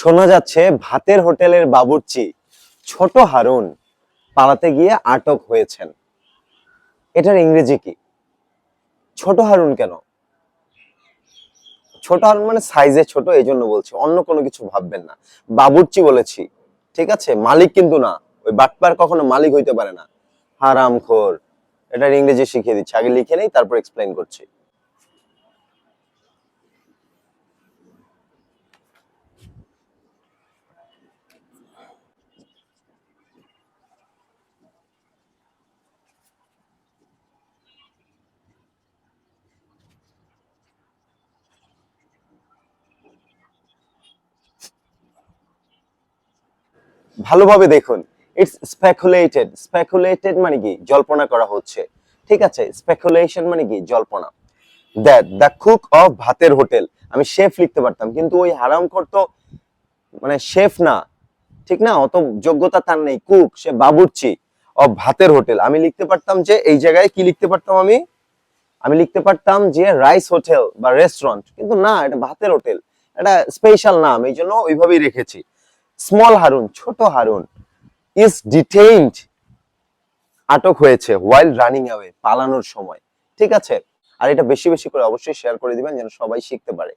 শোনা যাচ্ছে ভাতের হোটেলের বাবুর্চি, ছোট হারুন পালাতে গিয়ে আটক হয়েছেন। এটার ইংরেজি কি? ছোট হারুন কেন? ছোট হারুন মানে সাইজে ছোট এই জন্য বলছি, অন্য কোনো কিছু ভাববেন না। বাবুর্চি বলেছি, ঠিক আছে? মালিক কিন্তু না, ওই বাটপার কখনো মালিক হইতে পারে না। হারামখোর, এটার ইংরেজি শিখিয়ে দিচ্ছি, আগে লিখে নেই, তারপর এক্সপ্লেইন করছি। ভালোভাবে দেখুন। ইটস স্পেকুলেটেড স্পেকুলেটেড মানে কি? জল্পনা করা হচ্ছে। ঠিক আছে? স্পেকুলেশন মানে কি? জল্পনা। দ্যাট দ্য কুক অফ ভাতের হোটেল। আমি শেফ লিখতে পারতাম, কিন্তু ওই হারামখোর তো মানে শেফ না। ঠিক না? অত যোগ্যতা তার নেই। কুক সে বাবুর্চি অফ ভাতের হোটেল। আমি লিখতে পারতাম যে এই জায়গায় কি লিখতে পারতাম আমি? আমি লিখতে পারতাম যে রাইস হোটেল বা রেস্টুরেন্ট কিন্তু না, এটা ভাতের হোটেল। এটা স্পেশাল নাম। এই জন্য ওইভাবেই রেখেছি। স্মল হারুন ছোট হারুন ইজ ডিটেইনড আটক হয়েছে ওয়াইল্ড রানিং অ্যাওয়ে পালানোর সময়, ঠিক আছে? আর এটা বেশি বেশি করে অবশ্যই শেয়ার করে দিবেন যেন সবাই শিখতে পারে।